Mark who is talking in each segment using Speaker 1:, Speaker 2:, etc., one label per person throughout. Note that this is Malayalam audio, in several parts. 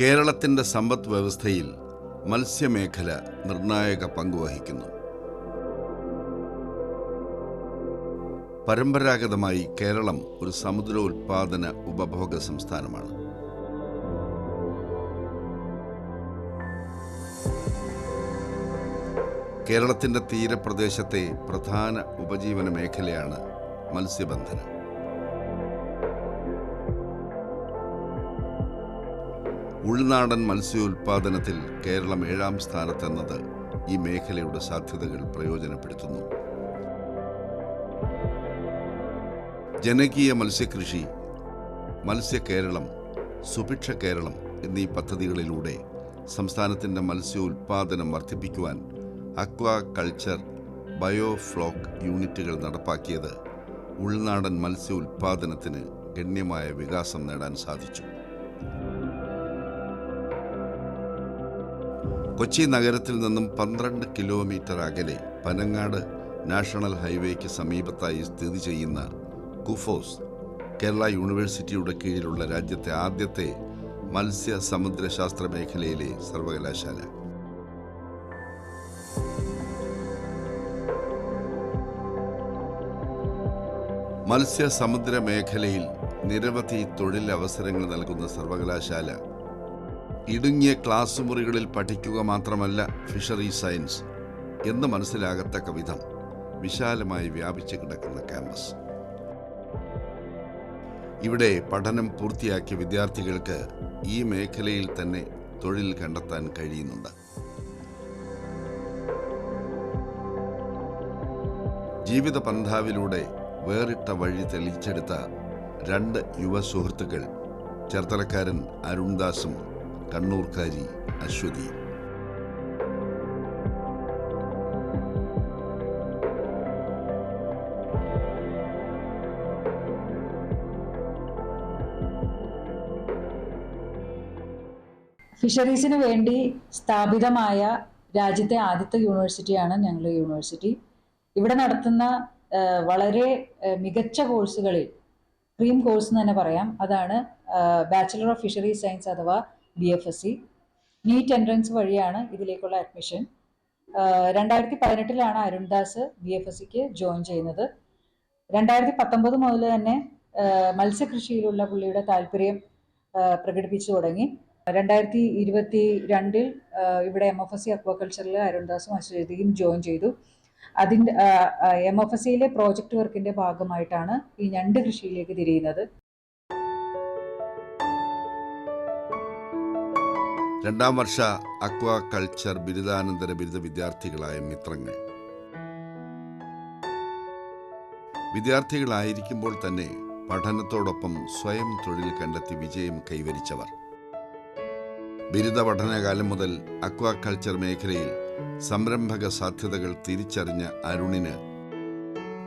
Speaker 1: കേരളത്തിന്റെ സമ്പദ് വ്യവസ്ഥയിൽ മത്സ്യമേഖല നിർണായക പങ്കുവഹിക്കുന്നു പരമ്പരാഗതമായി കേരളം ഒരു സമുദ്ര ഉൽപാദന ഉപഭോഗ സംസ്ഥാനമാണ്. കേരളത്തിന്റെ തീരപ്രദേശത്തെ പ്രധാന ഉപജീവന മേഖലയാണ് മത്സ്യബന്ധനം. ഉൾനാടൻ മത്സ്യോൽപാദനത്തിൽ കേരളം ഏഴാം സ്ഥാനത്തെന്നത് ഈ മേഖലയുടെ സാധ്യതകൾ പ്രയോജനപ്പെടുത്തുന്നു. ജനകീയ മത്സ്യകൃഷി മത്സ്യ കേരളം സുഭിക്ഷ കേരളം എന്നീ പദ്ധതികളിലൂടെ സംസ്ഥാനത്തിന്റെ മത്സ്യോൽപാദനം വർദ്ധിപ്പിക്കുവാൻ അക്വാ കൾച്ചർ ബയോഫ്ലോക്ക് യൂണിറ്റുകൾ നടപ്പാക്കിയത് ഉൾനാടൻ മത്സ്യ ഉൽപാദനത്തിന് ഗണ്യമായ വികാസം നേടാൻ സാധിച്ചു. കൊച്ചി നഗരത്തിൽ നിന്നും പന്ത്രണ്ട് കിലോമീറ്റർ അകലെ പനങ്ങാട് നാഷണൽ ഹൈവേക്ക് സമീപത്തായി സ്ഥിതി ചെയ്യുന്ന കുഫോസ് കേരള യൂണിവേഴ്സിറ്റിയുടെ കീഴിലുള്ള രാജ്യത്തെ ആദ്യത്തെ മത്സ്യ സമുദ്രശാസ്ത്ര മേഖലയിലെ സർവകലാശാല. മത്സ്യ സമുദ്ര മേഖലയിൽ നിരവധി തൊഴിലവസരങ്ങൾ നൽകുന്ന സർവകലാശാല ഇടുങ്ങിയ ക്ലാസ് മുറികളിൽ പഠിക്കുക മാത്രമല്ല ഫിഷറി സയൻസ് എന്ന് മനസ്സിലാകത്തക്ക വിധം വിശാലമായി വ്യാപിച്ചു കിടക്കുന്ന ക്യാമ്പസ് ഇവിടെ പഠനം പൂർത്തിയാക്കിയ വിദ്യാർത്ഥികൾക്ക് ഈ മേഖലയിൽ തന്നെ തൊഴിൽ കണ്ടെത്താൻ കഴിയുന്നുണ്ട്. ജീവിത പന്ഥാവിലൂടെ വേറിട്ട വഴി തെളിയിച്ചെടുത്ത രണ്ട് യുവ സുഹൃത്തുക്കൾ ചേർത്തലക്കാരൻ അരുൺദാസും കണ്ണൂർക്കാരി അശ്വതി.
Speaker 2: ഫിഷറീസിന് വേണ്ടി സ്ഥാപിതമായ രാജ്യത്തെ ആദ്യത്തെ യൂണിവേഴ്സിറ്റിയാണ് ഞങ്ങളുടെ യൂണിവേഴ്സിറ്റി. ഇവിടെ നടത്തുന്ന വളരെ മികച്ച കോഴ്സുകളിൽ ക്രീം കോഴ്സ് എന്ന് തന്നെ പറയാം. അതാണ് ബാച്ചിലർ ഓഫ് ഫിഷറീസ് സയൻസ് അഥവാ B F S C NEET entrance വഴിയാണ് ഇതിലേക്കുള്ള അഡ്മിഷൻ രണ്ടായിരത്തി പതിനെട്ടിലാണ് അരുൺദാസ് ബി എഫ് എസ് സിക്ക് ജോയിൻ ചെയ്യുന്നത്. രണ്ടായിരത്തി പത്തൊമ്പത് മുതൽ തന്നെ മത്സ്യകൃഷിയിലുള്ള പുള്ളിയുടെ താല്പര്യം പ്രകടിപ്പിച്ചു തുടങ്ങി. രണ്ടായിരത്തി ഇരുപത്തി രണ്ടിൽ ഇവിടെ എം എഫ് എസ് സി അക്വാകൾച്ചറിൽ അരുൺദാസും അശ്വതിയും ജോയിൻ ചെയ്തു. അതിന്റെ എം എഫ് എസ് സിയിലെ പ്രോജക്റ്റ് വർക്കിന്റെ ഭാഗമായിട്ടാണ് ഈ ഞണ്ട് കൃഷിയിലേക്ക് തിരിയുന്നത്.
Speaker 1: രണ്ടാം വർഷ അക്വാ കൾച്ചർ ബിരുദാനന്തര ബിരുദ വിദ്യാർത്ഥികളായ മിത്രങ്ങൾ. വിദ്യാർത്ഥികളായിരിക്കുമ്പോൾ തന്നെ പഠനത്തോടൊപ്പം സ്വയം തൊഴിൽ കണ്ടെത്തി വിജയം കൈവരിച്ചവർ. ബിരുദ പഠനകാലം മുതൽ അക്വാ കൾച്ചർ മേഖലയിൽ സംരംഭക സാധ്യതകൾ തിരിച്ചറിഞ്ഞ അരുണിന്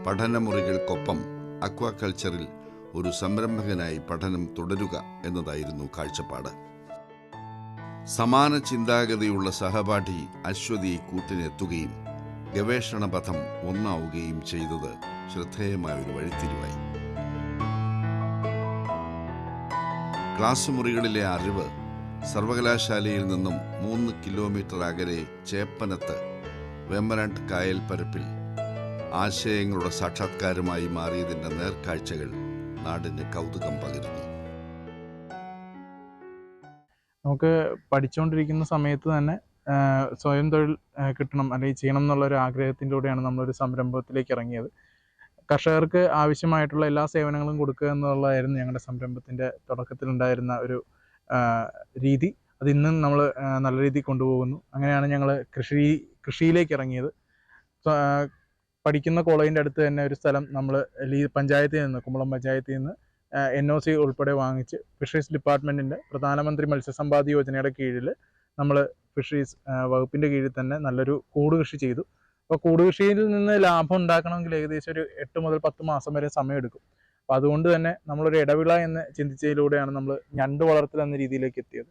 Speaker 1: പഠനമുറികൾക്കൊപ്പം അക്വാ കൾച്ചറിൽ ഒരു സംരംഭകനായി പഠനം തുടരുക എന്നതായിരുന്നു കാഴ്ചപ്പാട്. സമാന ചിന്താഗതിയുള്ള സഹപാഠി അശ്വതി കൂട്ടിനെത്തുകയും ഗവേഷണ പഥം ഒന്നാവുകയും ചെയ്തത് ശ്രദ്ധേയമായ ഒരു വഴിത്തിരിവായി. ക്ലാസ് മുറികളിലെ അറിവ് സർവകലാശാലയിൽ നിന്നും മൂന്ന് കിലോമീറ്റർ അകലെ ചേപ്പനത്ത് വെമ്പനാട്ട് കായൽപ്പരപ്പിൽ ആശയങ്ങളുടെ സാക്ഷാത്കാരമായി മാറിയതിന്റെ നേർക്കാഴ്ചകൾ നാടിന് കൗതുകം പകരുന്നു.
Speaker 3: നമുക്ക് പഠിച്ചുകൊണ്ടിരിക്കുന്ന സമയത്ത് തന്നെ സ്വയം തൊഴിൽ കിട്ടണം അല്ലെങ്കിൽ ചെയ്യണം എന്നുള്ള ഒരു ആഗ്രഹത്തിലൂടെയാണ് നമ്മളൊരു സംരംഭത്തിലേക്ക് ഇറങ്ങിയത്. കർഷകർക്ക് ആവശ്യമായിട്ടുള്ള എല്ലാ സേവനങ്ങളും കൊടുക്കുക എന്നുള്ളതായിരുന്നു ഞങ്ങളുടെ സംരംഭത്തിന്റെ തുടക്കത്തിലുണ്ടായിരുന്ന ഒരു രീതി. അത് ഇന്നും നമ്മൾ നല്ല രീതിയിൽ കൊണ്ടുപോകുന്നു. അങ്ങനെയാണ് ഞങ്ങൾ കൃഷി കൃഷിയിലേക്ക് ഇറങ്ങിയത്. പഠിക്കുന്ന കോളേജിന്റെ അടുത്ത് തന്നെ ഒരു സ്ഥലം നമ്മൾ പഞ്ചായത്തിൽ നിന്ന് കുമ്പളം പഞ്ചായത്തിൽ നിന്ന് എൻ ഒ സി ഉൾപ്പെടെ വാങ്ങിച്ച് ഫിഷറീസ് ഡിപ്പാർട്ട്മെന്റിന്റെ പ്രധാനമന്ത്രി മത്സ്യസമ്പാദ യോജനയുടെ കീഴിൽ നമ്മൾ ഫിഷറീസ് വകുപ്പിന്റെ കീഴിൽ തന്നെ നല്ലൊരു കൂട് കൃഷി ചെയ്തു. അപ്പോൾ കൂട് കൃഷിയിൽ നിന്ന് ലാഭം ഉണ്ടാക്കണമെങ്കിൽ ഏകദേശം ഒരു എട്ട് മുതൽ പത്ത് മാസം വരെ സമയമെടുക്കും. അപ്പോൾ അതുകൊണ്ട് തന്നെ നമ്മളൊരു ഇടവിള എന്ന് ചിന്തിച്ചതിലൂടെയാണ് നമ്മൾ ഞണ്ട് വളർത്തൽ എന്ന രീതിയിലേക്ക് എത്തിയത്.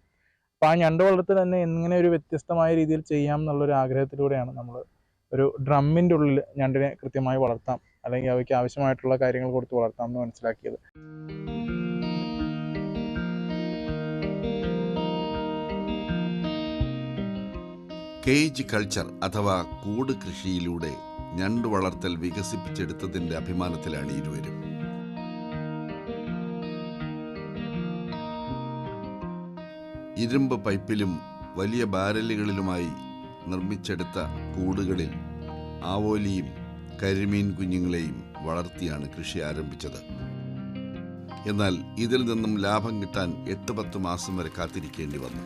Speaker 3: അപ്പോൾ ആ ഞണ്ട് വളർത്തൽ തന്നെ എങ്ങനെ ഒരു വ്യത്യസ്തമായ രീതിയിൽ ചെയ്യാം എന്നുള്ളൊരു ആഗ്രഹത്തിലൂടെയാണ് നമ്മൾ ഒരു ഡ്രമ്മിന്റെ ഉള്ളിൽ ഞണ്ടിനെ കൃത്യമായി വളർത്താം. അല്ലെങ്കിൽ അവയ്ക്ക് ആവശ്യമായിട്ടുള്ള കാര്യങ്ങൾ കൊടുത്ത് വളർത്താം എന്ന് മനസ്സിലാക്കിയത്.
Speaker 1: കേജ് കൾച്ചർ അഥവാ കൂട് കൃഷിയിലൂടെ ഞണ്ട് വളർത്തൽ വികസിപ്പിച്ചെടുത്തതിന്റെ അഭിമാനത്തിലാണ് ഇരുവരും. ഇരുമ്പ് പൈപ്പിലും വലിയ ബാരലുകളിലുമായി നിർമ്മിച്ചെടുത്ത കൂടുകളിൽ ആവോലിയും കരിമീൻ കുഞ്ഞുങ്ങളെയും വളർത്തിയാണ് കൃഷി ആരംഭിച്ചത്. എന്നാൽ ഇതിൽ നിന്നും ലാഭം കിട്ടാൻ എട്ട് പത്ത് മാസം വരെ കാത്തിരിക്കേണ്ടി വന്നു.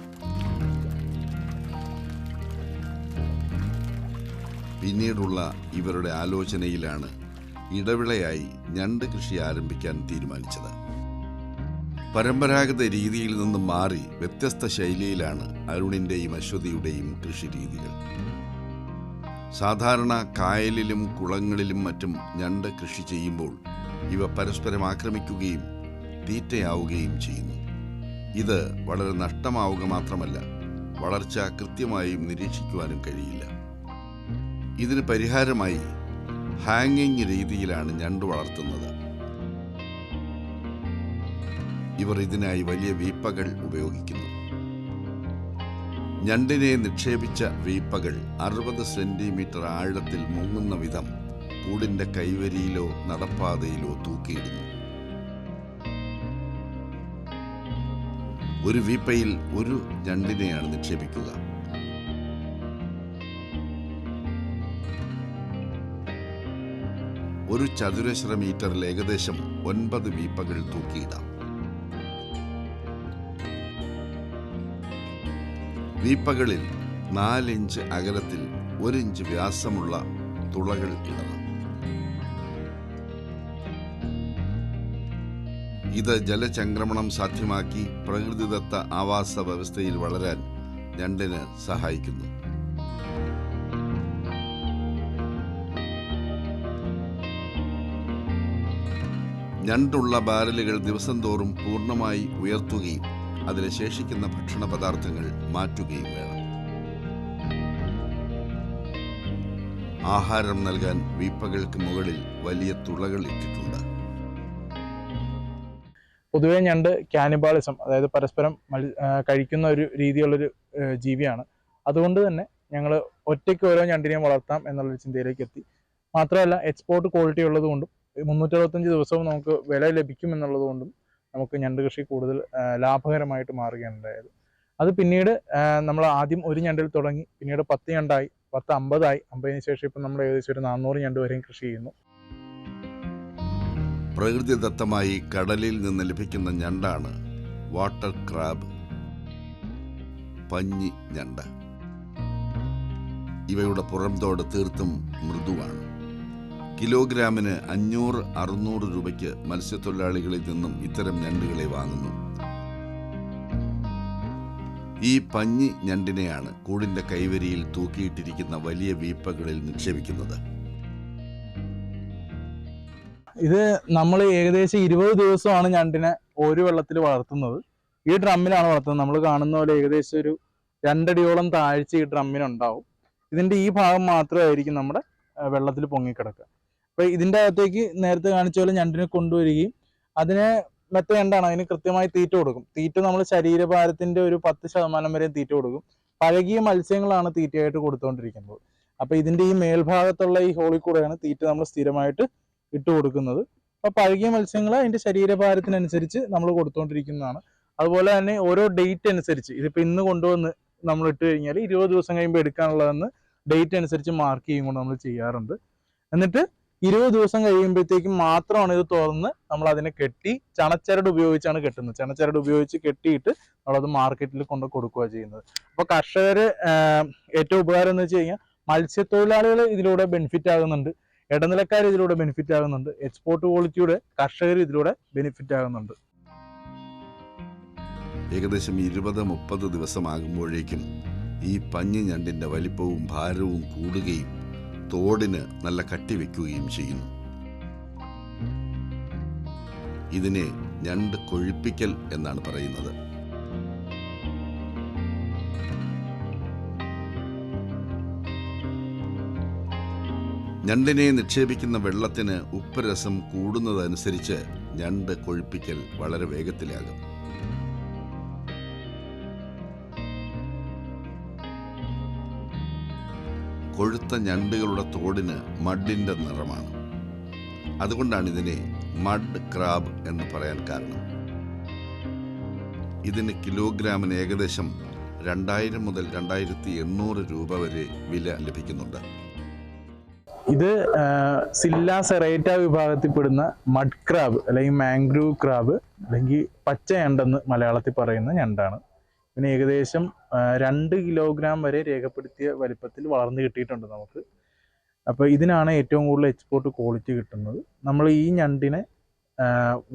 Speaker 1: പിന്നീടുള്ള ഇവരുടെ ആലോചനയിലാണ് ഇടവിളയായി ഞണ്ട് കൃഷി ആരംഭിക്കാൻ തീരുമാനിച്ചത്. പരമ്പരാഗത രീതിയിൽ നിന്നും മാറി വ്യത്യസ്ത ശൈലിയിലാണ് അരുണിന്റെയും അശ്വതിയുടെയും കൃഷി രീതികൾ. സാധാരണ കായലിലും കുളങ്ങളിലും മറ്റും ഞണ്ട് കൃഷി ചെയ്യുമ്പോൾ ഇവ പരസ്പരം ആക്രമിക്കുകയും തീറ്റയാവുകയും ചെയ്യുന്നു. ഇത് വളരെ നഷ്ടമാവുക മാത്രമല്ല വളർച്ച കൃത്യമായും നിരീക്ഷിക്കുവാനും കഴിയില്ല. ഇതിന് പരിഹാരമായി ഹാങ്ങിങ് രീതിയിലാണ് ഞണ്ട് വളർത്തുന്നത്. ഇവർ ഇതിനായി വലിയ വീപ്പകൾ ഉപയോഗിക്കുന്നു. ഞണ്ടിനെ നിക്ഷേപിച്ച വീപ്പകൾ അറുപത് സെന്റിമീറ്റർ ആഴത്തിൽ മുങ്ങുന്ന വിധം കൂടിന്റെ കൈവരിയിലോ നടപ്പാതയിലോ തൂക്കിയിടുന്നു. ഒരു വീപ്പയിൽ ഒരു ഞണ്ടിനെയാണ് നിക്ഷേപിക്കുക. ഒരു ചതുരശ്ര മീറ്ററിൽ ഏകദേശം ഒൻപത് വീപ്പകൾ തൂക്കിയിടാം. വീപ്പകളിൽ നാലിഞ്ച് അകലത്തിൽ ഒരിഞ്ച് വ്യാസമുള്ള തുളകൾ ഇടണം. ഇത് ജലചംക്രമണം സാധ്യമാക്കി പ്രകൃതിദത്ത ആവാസ വ്യവസ്ഥയിൽ വളരാൻ ഞണ്ടിന് സഹായിക്കുന്നു. ഞണ്ടുള്ള ബാരലുകൾ ദിവസം തോറും പൂർണമായി ഉയർത്തുകയും അതിലെ ശേഷിക്കുന്ന ഭക്ഷണ പദാർത്ഥങ്ങൾ മാറ്റുകയും വേണം. ആഹാരം നൽകാൻ വീപ്പകൾക്ക് മുകളിൽ വലിയ തുളകൾ ഇട്ടിട്ടുണ്ട്.
Speaker 3: പൊതുവേ ഞണ്ട് കാനിബാളിസം അതായത് പരസ്പരം കഴിക്കുന്ന ഒരു രീതിയുള്ളൊരു ജീവിയാണ്. അതുകൊണ്ട് തന്നെ ഞങ്ങൾ ഒറ്റയ്ക്ക് ഓരോ ഞണ്ടിനെയും വളർത്താം എന്നുള്ളൊരു ചിന്തയിലേക്ക് എത്തി. മാത്രമല്ല എക്സ്പോർട്ട് ക്വാളിറ്റി ഉള്ളതുകൊണ്ടും മുന്നൂറ്റി അറുപത്തഞ്ച് ദിവസവും നമുക്ക് വില ലഭിക്കും എന്നുള്ളത് കൊണ്ടും നമുക്ക് ഞണ്ട് കൃഷി കൂടുതൽ ലാഭകരമായിട്ട് മാറുകയാണ് ഉണ്ടായത്. അത് പിന്നീട് നമ്മൾ ആദ്യം ഒരു ഞണ്ടിൽ തുടങ്ങി പിന്നീട് പത്ത് ഞണ്ടായി പത്ത് അമ്പതായി അമ്പതിന് ശേഷം ഇപ്പം നമ്മൾ ഏകദേശം ഒരു നാനൂറ് ഞണ്ട് വരെയും കൃഷി ചെയ്യുന്നു.
Speaker 1: പ്രകൃതിദത്തമായി കടലിൽ നിന്ന് ലഭിക്കുന്ന ഞണ്ടാണ് വാട്ടർ ക്രാബ്. പഞ്ഞി ഞണ്ട്. ഇവയുടെ പുറംതോട് തീർത്തും മൃദുവാണ്. കിലോഗ്രാമിന് അഞ്ഞൂറ് അറുന്നൂറ് രൂപയ്ക്ക് മത്സ്യത്തൊഴിലാളികളിൽ നിന്നും ഇത്തരം ഞണ്ടുകളെ വാങ്ങുന്നു. ഈ പഞ്ഞി ഞണ്ടിനെയാണ് കൂടിന്റെ കൈവരിയിൽ തൂക്കിയിട്ടിരിക്കുന്ന വലിയ വീപ്പകളിൽ നിക്ഷേപിക്കുന്നത്.
Speaker 3: ഇത് നമ്മൾ ഏകദേശം ഇരുപത് ദിവസമാണ് ഞണ്ടിനെ ഒരു വെള്ളത്തിൽ വളർത്തുന്നത്. ഈ ഡ്രമ്മിലാണ് വളർത്തുന്നത്. നമ്മൾ കാണുന്ന പോലെ ഏകദേശം ഒരു രണ്ടടിയോളം താഴ്ച ഈ ഡ്രമ്മിനുണ്ടാവും. ഇതിന്റെ ഈ ഭാഗം മാത്രമായിരിക്കും നമ്മുടെ വെള്ളത്തിൽ പൊങ്ങിക്കിടക്കുക. അപ്പൊ ഇതിന്റെ അകത്തേക്ക് നേരത്തെ കാണിച്ച പോലെ ഞണ്ടിനെ കൊണ്ടുവരികയും അതിനെ മെത്ത ഞണ്ടാണ് അതിന് കൃത്യമായി തീറ്റ കൊടുക്കും. തീറ്റ നമ്മൾ ശരീരഭാരത്തിന്റെ ഒരു പത്ത് ശതമാനം വരെ തീറ്റ കൊടുക്കും. പഴകിയ മത്സ്യങ്ങളാണ് തീറ്റയായിട്ട് കൊടുത്തുകൊണ്ടിരിക്കുന്നത് അപ്പൊ ഇതിന്റെ ഈ മേൽഭാഗത്തുള്ള ഈ ഹോളിൽ കൂടെയാണ് തീറ്റ നമ്മൾ സ്ഥിരമായിട്ട് ഇട്ട് കൊടുക്കുന്നത്. അപ്പൊ പഴകിയ മത്സ്യങ്ങൾ അതിന്റെ ശരീരഭാരത്തിനനുസരിച്ച് നമ്മൾ കൊടുത്തുകൊണ്ടിരിക്കുന്നതാണ് അതുപോലെ തന്നെ ഓരോ ഡേറ്റ് അനുസരിച്ച് ഇതിപ്പോ ഇന്ന് കൊണ്ടുവന്ന് നമ്മൾ ഇട്ട് കഴിഞ്ഞാൽ ഇരുപത് ദിവസം കഴിയുമ്പോൾ എടുക്കാനുള്ളതെന്ന് ഡേറ്റ് അനുസരിച്ച് മാർക്ക് ചെയ്യും കൊണ്ട് നമ്മൾ ചെയ്യാറുണ്ട്. എന്നിട്ട് ഇരുപത് ദിവസം കഴിയുമ്പോഴത്തേക്കും മാത്രമാണ് ഇത് തുറന്ന് നമ്മൾ അതിനെ കെട്ടി ചണച്ചരട് ഉപയോഗിച്ചാണ് കെട്ടുന്നത്. ചണച്ചരട് ഉപയോഗിച്ച് കെട്ടിയിട്ട് നമ്മളത് മാർക്കറ്റിൽ കൊണ്ട് കൊടുക്കുക ചെയ്യുന്നത്. അപ്പൊ കർഷകർ ഏറ്റവും ഉപകാരം എന്ന് വെച്ച് കഴിഞ്ഞാൽ മത്സ്യത്തൊഴിലാളികൾ ഇതിലൂടെ ബെനിഫിറ്റ് ആകുന്നുണ്ട്. ഇടനിലക്കാർ ഇതിലൂടെ ബെനിഫിറ്റ് ആകുന്നുണ്ട്. എക്സ്പോർട്ട് ക്വാളിറ്റിയുടെ കർഷകർ ഇതിലൂടെ ബെനിഫിറ്റ് ആകുന്നുണ്ട്.
Speaker 1: ഏകദേശം ഇരുപത് മുപ്പത് ദിവസമാകുമ്പോഴേക്കും ഈ പഞ്ഞി ഞണ്ടിന്റെ വലിപ്പവും ഭാരവും കൂടുകയും തോടിന് നല്ല കട്ടി വെക്കുകയും ചെയ്യുന്നു. ഇതിനെ ഞണ്ട് കൊഴിപ്പിക്കൽ എന്നാണ് പറയുന്നത്. ഞണ്ടിനെ നിക്ഷേപിക്കുന്ന വെള്ളത്തിന് ഉപ്പ് രസം കൂടുന്നതനുസരിച്ച് ഞണ്ട് കൊഴിപ്പിക്കൽ വളരെ വേഗത്തിലാകും. കൊഴുത്ത ഞണ്ടുകളുടെ തോടിന് മഡിന്റെ നിറമാണ്. അതുകൊണ്ടാണ് ഇതിനെ മഡ് ക്രാബ് എന്ന് പറയാൻ കാരണം. ഇതിന് കിലോഗ്രാമിന് ഏകദേശം രണ്ടായിരം മുതൽ രണ്ടായിരത്തി എണ്ണൂറ് രൂപ വരെ വില ലഭിക്കുന്നുണ്ട്.
Speaker 3: ഇത് സില്ല സെറേറ്റ വിഭാഗത്തിൽപ്പെടുന്ന മഡ് ക്രാബ് അല്ലെങ്കിൽ മാംഗ്രൂവ് ക്രാബ് അല്ലെങ്കിൽ പച്ച ഞണ്ടെന്ന് മലയാളത്തിൽ പറയുന്ന ഞണ്ടാണ്. ഇതിന് ഏകദേശം രണ്ട് കിലോഗ്രാം വരെ രേഖപ്പെടുത്തിയ വലിപ്പത്തിൽ വളർന്നു കിട്ടിയിട്ടുണ്ട് നമുക്ക്. അപ്പോൾ ഇതിനാണ് ഏറ്റവും കൂടുതൽ എക്സ്പോർട്ട് ക്വാളിറ്റി കിട്ടുന്നത്. നമ്മൾ ഈ ഞണ്ടിനെ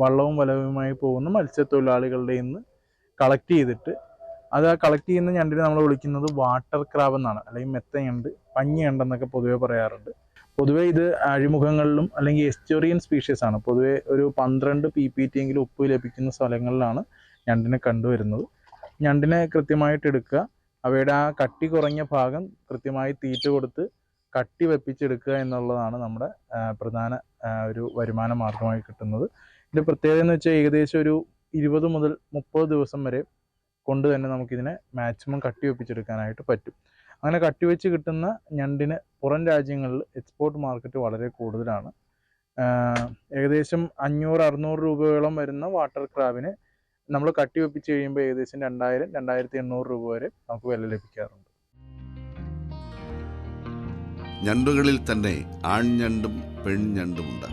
Speaker 3: വള്ളവും വലവുമായി പോകുന്ന മത്സ്യത്തൊഴിലാളികളുടെ നിന്ന് കളക്ട് ചെയ്തിട്ട് അത് ആ കളക്ട് ചെയ്യുന്ന ഞണ്ടിനെ നമ്മൾ വിളിക്കുന്നത് വാട്ടർ ക്രാബ് എന്നാണ്. അല്ലെങ്കിൽ മെത്ത ഞണ്ട് പഞ്ഞി ഞണ്ടെന്നൊക്കെ പൊതുവെ പറയാറുണ്ട്. പൊതുവെ ഇത് അഴിമുഖങ്ങളിലും അല്ലെങ്കിൽ എസ്റ്റോറിയൻ സ്പീഷീസ് ആണ്. പൊതുവെ ഒരു പന്ത്രണ്ട് പി പി ടി എങ്കിലും ഉപ്പ് ലഭിക്കുന്ന സ്ഥലങ്ങളിലാണ് ഞണ്ടിനെ കണ്ടുവരുന്നത്. ഞണ്ടിനെ കൃത്യമായിട്ട് എടുക്കുക. അവയുടെ ആ കട്ടി കുറഞ്ഞ ഭാഗം കൃത്യമായി തീറ്റ കൊടുത്ത് കട്ടി വെപ്പിച്ചെടുക്കുക എന്നുള്ളതാണ് നമ്മുടെ പ്രധാന ഒരു വരുമാന മാർഗമായി കിട്ടുന്നത്. ഇതിന്റെ പ്രത്യേകത എന്ന് വെച്ചാൽ ഏകദേശം ഒരു ഇരുപത് മുതൽ മുപ്പത് ദിവസം വരെ കൊണ്ട് തന്നെ നമുക്കിതിനെ മാക്സിമം കട്ടി വെപ്പിച്ചെടുക്കാനായിട്ട് പറ്റും. അങ്ങനെ കട്ടിവെച്ച് കിട്ടുന്ന ഞണ്ടിന് പുറം രാജ്യങ്ങളിൽ എക്സ്പോർട്ട് മാർക്കറ്റ് വളരെ കൂടുതലാണ്. ഏകദേശം അഞ്ഞൂറ് അറുന്നൂറ് രൂപയോളം വരുന്ന വാട്ടർ ക്രാബിന് നമ്മൾ കട്ടി വെപ്പിച്ച് കഴിയുമ്പോൾ ഏകദേശം രണ്ടായിരം രണ്ടായിരത്തി എണ്ണൂറ് രൂപ വരെ നമുക്ക് വില ലഭിക്കാറുണ്ട്.
Speaker 1: ഞണ്ടുകളിൽ തന്നെ ആൺഞണ്ടും പെൺഞണ്ടുമുണ്ട്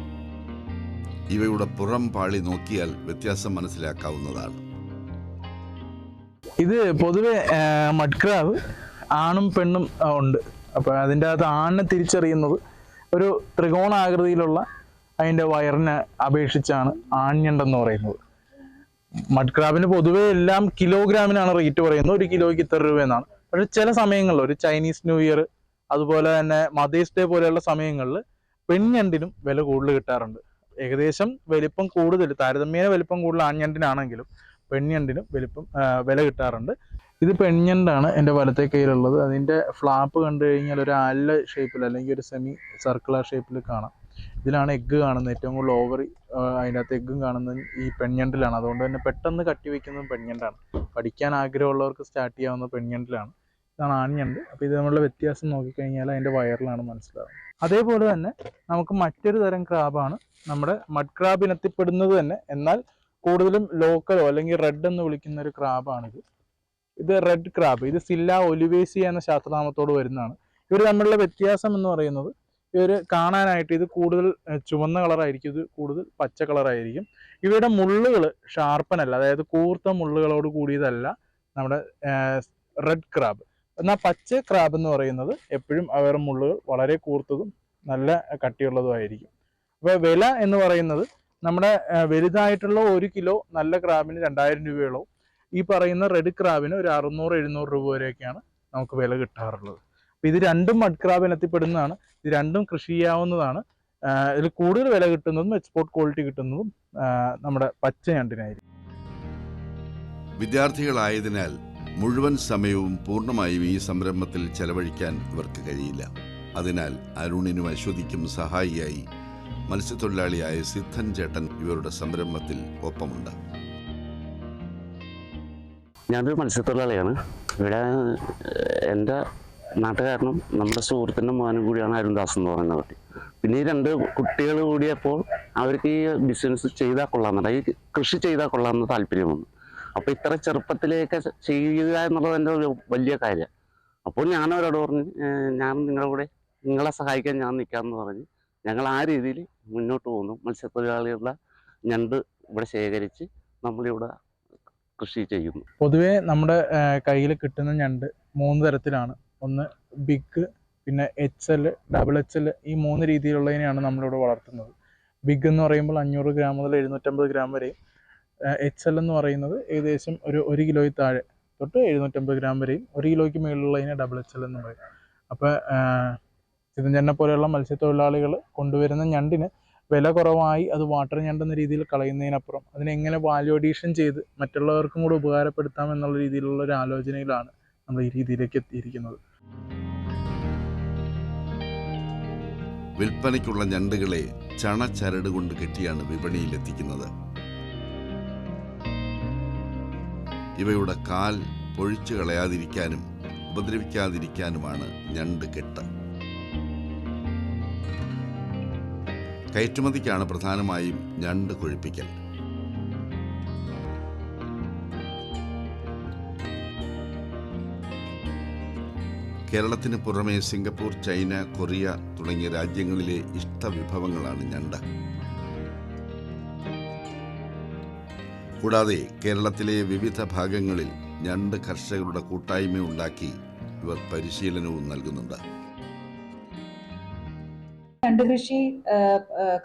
Speaker 1: ഇവയുടെ പുറം പാളി നോക്കിയാൽ വ്യത്യാസം മനസ്സിലാക്കാവുന്നതാണ്.
Speaker 3: ഇത് പൊതുവെ മഡ്ക്രാവ് ആണും പെണ്ണും ഉണ്ട്. അപ്പോൾ അതിന്റെ അകത്ത് ആണിനെ തിരിച്ചറിയുന്നത് ഒരു ത്രികോണാകൃതിയിലുള്ള അതിന്റെ വയറിനെ അപേക്ഷിച്ചാണ് ആൺഞണ്ടെന്ന് പറയുന്നത്. മഡ് ക്രാബിന് പൊതുവെ എല്ലാം കിലോഗ്രാമിനാണ് റേറ്റ് പറയുന്നത്. ഒരു കിലോയ്ക്ക് ഇത്ര രൂപ എന്നാണ്. പക്ഷെ ചില സമയങ്ങളിൽ ഒരു ചൈനീസ് ന്യൂ ഇയർ അതുപോലെ തന്നെ മദേഴ്സ് ഡേ പോലെയുള്ള സമയങ്ങളിൽ പെൺഞണ്ടിനും വില കൂടുതൽ കിട്ടാറുണ്ട്. ഏകദേശം വലിപ്പം കൂടുതൽ താരതമ്യേന വലിപ്പം കൂടുതൽ ആഞ്ഞണ്ടിനാണെങ്കിലും പെൺഞണ്ടിനും വലിപ്പം വില കിട്ടാറുണ്ട്. ഇത് പെൺഞണ്ടാണ് എന്റെ വലത്തെ കയ്യിലുള്ളത്. അതിന്റെ ഫ്ലാപ്പ് കണ്ടു കഴിഞ്ഞാൽ ഒരു അല്ല ഷേപ്പിൽ അല്ലെങ്കിൽ ഒരു സെമി സർക്കുലർ ഷേപ്പിൽ കാണാം. ഇതിലാണ് എഗ്ഗ് കാണുന്നത്. ഏറ്റവും കൂടുതൽ ഓവറി അതിന്റെ അകത്ത് എഗ്ഗും കാണുന്നത് ഈ പെൺഞണ്ടിലാണ് അതുകൊണ്ട് തന്നെ പെട്ടെന്ന് കട്ടി വയ്ക്കുന്നത് പെൺഞണ്ടാണ് പഠിക്കാൻ ആഗ്രഹമുള്ളവർക്ക് സ്റ്റാർട്ട് ചെയ്യാവുന്ന പെൺഞണ്ടിലാണ് ഇതാണ് ആൺഞണ്ട് അപ്പോൾ ഇത് നമ്മളുടെ വ്യത്യാസം നോക്കിക്കഴിഞ്ഞാൽ അതിന്റെ വയറിലാണ് മനസ്സിലാവുന്നത്. അതേപോലെ തന്നെ നമുക്ക് മറ്റൊരു തരം ക്രാബാണ് നമ്മുടെ മഡ് ക്രാബ് ഇനത്തിൽപ്പെടുന്നത് തന്നെ. എന്നാൽ കൂടുതലും ലോക്കലോ അല്ലെങ്കിൽ റെഡ് എന്ന് വിളിക്കുന്ന ഒരു ക്രാബാണിത് ഇത് റെഡ് ക്രാബ് ഇത് സില്ല ഒലിവേസിയ എന്ന ശാസ്ത്രനാമത്തോട് വരുന്നതാണ്. ഇവർ തമ്മിലുള്ള വ്യത്യാസം എന്ന് പറയുന്നത് ഇവർ കാണാനായിട്ട് ഇത് കൂടുതൽ ചുവന്ന കളറായിരിക്കും ഇത് കൂടുതൽ പച്ച കളറായിരിക്കും. ഇവയുടെ മുള്ളുകൾ ഷാർപ്പനല്ല അതായത് കൂർത്ത മുള്ളുകളോട് കൂടിയതല്ല നമ്മുടെ റെഡ് ക്രാബ് എന്നാൽ പച്ച ക്രാബ് എന്ന് പറയുന്നത് എപ്പോഴും അവരുടെ മുള്ളുകൾ വളരെ കൂർത്തതും നല്ല കട്ടിയുള്ളതുമായിരിക്കും. അപ്പോൾ വില എന്ന് പറയുന്നത് നമ്മുടെ വലുതായിട്ടുള്ള ഒരു കിലോ നല്ല ക്രാബിന് രണ്ടായിരം രൂപയോളവും ഈ പറയുന്ന റെഡ് ക്രാബിന് ഒരു അറുന്നൂറ് എഴുന്നൂറ് രൂപ വരെയൊക്കെയാണ് നമുക്ക് വില കിട്ടാറുള്ളത്. അപ്പോൾ ഇത് രണ്ടും മഡ്ക്രാബ് ഇനത്തിൽപ്പെടുന്നതാണ് ഇത് രണ്ടും കൃഷി ചെയ്യാവുന്നതാണ്. ഇതിൽ കൂടുതൽ വില കിട്ടുന്നതും എക്സ്പോർട്ട് ക്വാളിറ്റി കിട്ടുന്നതും നമ്മുടെ പച്ച ഞണ്ടിനായിരിക്കും.
Speaker 1: വിദ്യാർത്ഥികളായതിനാൽ മുഴുവൻ സമയവും പൂർണമായും ഈ സംരംഭത്തിൽ ചെലവഴിക്കാൻ ഇവർക്ക് കഴിയില്ല. അതിനാൽ അരുണിനും അശ്വതിക്കും സഹായിയായി മത്സ്യത്തൊഴിലാളിയായ സിദ്ധൻ ചേട്ടൻ ഇവരുടെ സംരംഭത്തിൽ ഒപ്പമുണ്ട്.
Speaker 4: ഞാനൊരു മത്സ്യത്തൊഴിലാളിയാണ്. ഇവിടെ എന്റെ നാട്ടുകാരനും നമ്മുടെ സുഹൃത്തിന്റെ മോനും കൂടിയാണ് അരുൺദാസ് എന്ന് പറയുന്ന കുട്ടി പിന്നെ ഈ രണ്ട് കുട്ടികൾ കൂടിയപ്പോൾ അവർക്ക് ഈ ബിസിനസ് ചെയ്താൽ കൊള്ളാമെന്നുണ്ട് ഈ കൃഷി ചെയ്താൽ കൊള്ളാമെന്ന് താല്പര്യം വന്നു. അപ്പോൾ ഇത്ര ചെറുപ്പത്തിലേക്ക് ചെയ്യുക എന്നുള്ളത് എന്റെ ഒരു വലിയ കാര്യം. അപ്പോൾ ഞാൻ അവരോട് പറഞ്ഞു ഞാൻ നിങ്ങളുടെ കൂടെ നിങ്ങളെ സഹായിക്കാൻ ഞാൻ നിൽക്കാമെന്ന് പറഞ്ഞ് ഞങ്ങൾ ആ രീതിയിൽ മുന്നോട്ട് പോകുന്നു. മത്സ്യത്തൊഴിലാളികളുടെ ഞണ്ട് ഇവിടെ ശേഖരിച്ച് നമ്മളിവിടെ കൃഷി ചെയ്യുന്നു.
Speaker 3: പൊതുവേ നമ്മുടെ കയ്യിൽ കിട്ടുന്ന ഞണ്ട് മൂന്ന് തരത്തിലാണ്. ഒന്ന് ബിഗ് പിന്നെ H L double H L ഈ മൂന്ന് രീതിയിലുള്ളതിനെയാണ് നമ്മളിവിടെ വളർത്തുന്നത്. ബിഗ് എന്ന് പറയുമ്പോൾ അഞ്ഞൂറ് ഗ്രാം മുതൽ എഴുന്നൂറ്റമ്പത് ഗ്രാം വരെ. എച്ച് എൽ എന്ന് പറയുന്നത് ഏകദേശം ഒരു ഒരു കിലോയിൽ താഴെ തൊട്ട് എഴുന്നൂറ്റമ്പത് ഗ്രാം വരെയും ഒരു കിലോയ്ക്ക് മുകളിലുള്ളതിനെ ഡബിൾ എച്ച് എൽ എന്ന് പറയും. അപ്പോൾ ചിതഞ്ചെണ്ണ പോലെയുള്ള മത്സ്യത്തൊഴിലാളികൾ കൊണ്ടുവരുന്ന ഞണ്ടിന് വില കുറവായി അത് വാട്ടർ ഞണ്ടെന്ന രീതിയിൽ കളയുന്നതിനപ്പുറം അതിനെങ്ങനെ വാല്യൂ അഡീഷൻ ചെയ്ത് മറ്റുള്ളവർക്കും കൂടെ ഉപകാരപ്പെടുത്താം എന്നുള്ള രീതിയിലുള്ള ഒരു ആലോചനയിലാണ് നമ്മൾ ഈ രീതിയിലേക്ക് എത്തിയിരിക്കുന്നത്.
Speaker 1: വിൽപ്പനയ്ക്കുള്ള ഞണ്ടുകളെ ചണച്ചരട് കൊണ്ട് കെട്ടിയാണ് വിപണിയിലെത്തിക്കുന്നത്. ഇവയുടെ കാൽ പൊഴിച്ചു കളയാതിരിക്കാനും ഉപദ്രവിക്കാതിരിക്കാനുമാണ് ഞണ്ട് കെട്ട്. കയറ്റുമതിക്കാണ് പ്രധാനമായും ഞണ്ട് കൊഴിപ്പിക്കൽ. കേരളത്തിന് പുറമെ സിംഗപ്പൂർ ചൈന കൊറിയ തുടങ്ങിയ രാജ്യങ്ങളിലെ ഇഷ്ടവിഭവങ്ങളാണ് ഞണ്ട്. കൂടാതെ കേരളത്തിലെ വിവിധ ഭാഗങ്ങളിൽ ഞണ്ട് കർഷകരുടെ കൂട്ടായ്മ ഉണ്ടാക്കി ഇവർ പരിശീലനവും നൽകുന്നുണ്ട്.
Speaker 2: ഞണ്ട് കൃഷി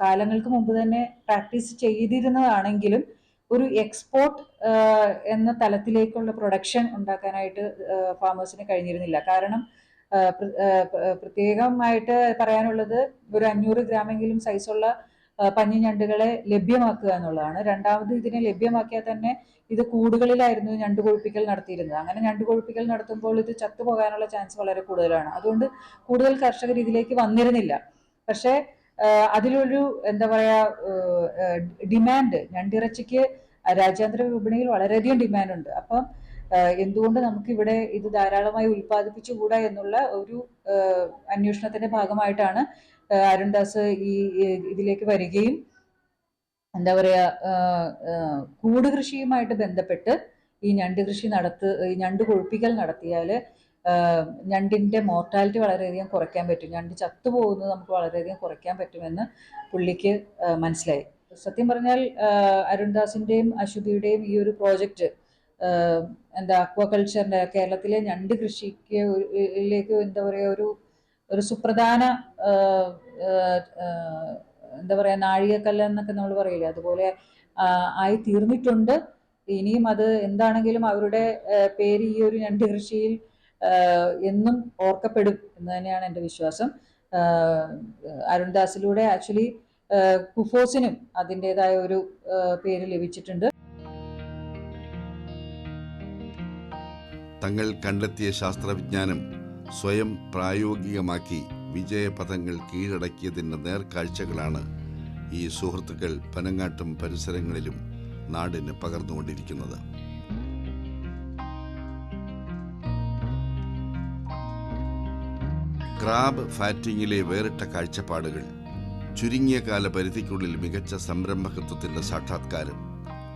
Speaker 2: കാലങ്ങൾക്ക് മുമ്പ് തന്നെ പ്രാക്ടീസ് ചെയ്തിരുന്നതാണെങ്കിലും ഒരു എക്സ്പോർട്ട് എന്ന തലത്തിലേക്കുള്ള പ്രൊഡക്ഷൻ ഉണ്ടാക്കാനായിട്ട് ഫാമേഴ്സിന് കഴിഞ്ഞിരുന്നില്ല. കാരണം പ്രത്യേകമായിട്ട് പറയാനുള്ളത് ഒരു അഞ്ഞൂറ് ഗ്രാമെങ്കിലും സൈസുള്ള ആ, പഞ്ഞി ഞണ്ടുകളെ ലഭ്യമാക്കുക എന്നുള്ളതാണ്. രണ്ടാമത് ഇതിനെ ലഭ്യമാക്കിയാൽ തന്നെ ഇത് കൂടുകളിലായിരുന്നു ഞണ്ട് കൊഴുപ്പിക്കൽ നടത്തിയിരുന്നത്. അങ്ങനെ ഞണ്ട് കൊഴുപ്പിക്കൽ നടത്തുമ്പോൾ ഇത് ചത്തുപോകാനുള്ള ചാൻസ് വളരെ കൂടുതലാണ്. അതുകൊണ്ട് കൂടുതൽ കർഷകർ ഇതിലേക്ക് വന്നിരുന്നില്ല. പക്ഷേ അതിലൊരു എന്താ പറയാ ഡിമാൻഡ് ഞണ്ടിറച്ചിക്ക് രാജ്യാന്തര വിപണിയിൽ വളരെയധികം ഡിമാൻഡ് ഉണ്ട് അപ്പം എന്തുകൊണ്ട് നമുക്ക് ഇവിടെ ഇത് ധാരാളമായി ഉൽപ്പാദിപ്പിച്ചുകൂടാ എന്നുള്ള ഒരു അന്വേഷണത്തിന്റെ ഭാഗമായിട്ടാണ് അരുൺദാസ് ഈ ഇതിലേക്ക് വരികയും എന്താ പറയാ കൂട് കൃഷിയുമായിട്ട് ബന്ധപ്പെട്ട് ഈ ഞണ്ട് കൃഷി നടത്ത് ഞണ്ട് കൊഴുപ്പിക്കൽ നടത്തിയാൽ ഞണ്ടിന്റെ മോർട്ടാലിറ്റി വളരെയധികം കുറയ്ക്കാൻ പറ്റും. ഞണ്ട് ചത്തുപോകുന്നത് നമുക്ക് വളരെയധികം കുറയ്ക്കാൻ പറ്റുമെന്ന് പുള്ളിക്ക് മനസ്സിലായി. സത്യം പറഞ്ഞാൽ അരുൺദാസിന്റെയും അശ്വതിയുടെയും ഈ ഒരു പ്രോജക്റ്റ് എന്താ അക്വാകൾച്ചറിന്റെ കേരളത്തിലെ ഞണ്ട് കൃഷിക്ക് ഒരു- എന്താ പറയുക ഒരു ഒരു സുപ്രധാന എന്താ പറയുക നാഴികക്കല്ല് എന്നൊക്കെ നമ്മൾ പറയില്ല? അതുപോലെ ആയി തീർന്നിട്ടുണ്ട്. ഇനിയും അത് എന്താണെങ്കിലും അവരുടെ പേര് ഈ ഒരു ഞണ്ട് കൃഷിയിൽ എന്നും ഓർക്കപ്പെടും എന്ന് തന്നെയാണ് എന്റെ വിശ്വാസം. അരുൺദാസിലൂടെ ആക്ച്വലി കുഫോസിനും അതിന്റെതായ ഒരു പേര് ലഭിച്ചിട്ടുണ്ട്.
Speaker 1: തങ്ങൾ കണ്ടെത്തിയ ശാസ്ത്രവിജ്ഞാനം സ്വയം പ്രായോഗികമാക്കി വിജയപഥങ്ങൾ കീഴടക്കിയതിന്റെ നേർക്കാഴ്ചകളാണ് ഈ സുഹൃത്തുക്കൾ പനങ്ങാട്ടും പരിസരങ്ങളിലും നാടിന് പകർന്നുകൊണ്ടിരിക്കുന്നത്. ക്രാബ് ഫാറ്റിങ്ങിലെ വേറിട്ട കാഴ്ചപ്പാടുകൾ ചുരുങ്ങിയ കാല പരിധിക്കുള്ളിൽ മികച്ച സംരംഭകത്വത്തിന്റെ സാക്ഷാത്കാരം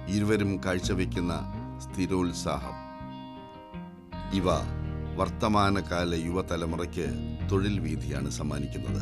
Speaker 1: ഇരുവരും കാഴ്ചവെക്കുന്ന സ്ഥിരോത്സാഹം. ഇവ വർത്തമാനകാല യുവതലമുറയ്ക്ക് തൊഴിൽ വീതിയാണ് സമ്മാനിക്കുന്നത്.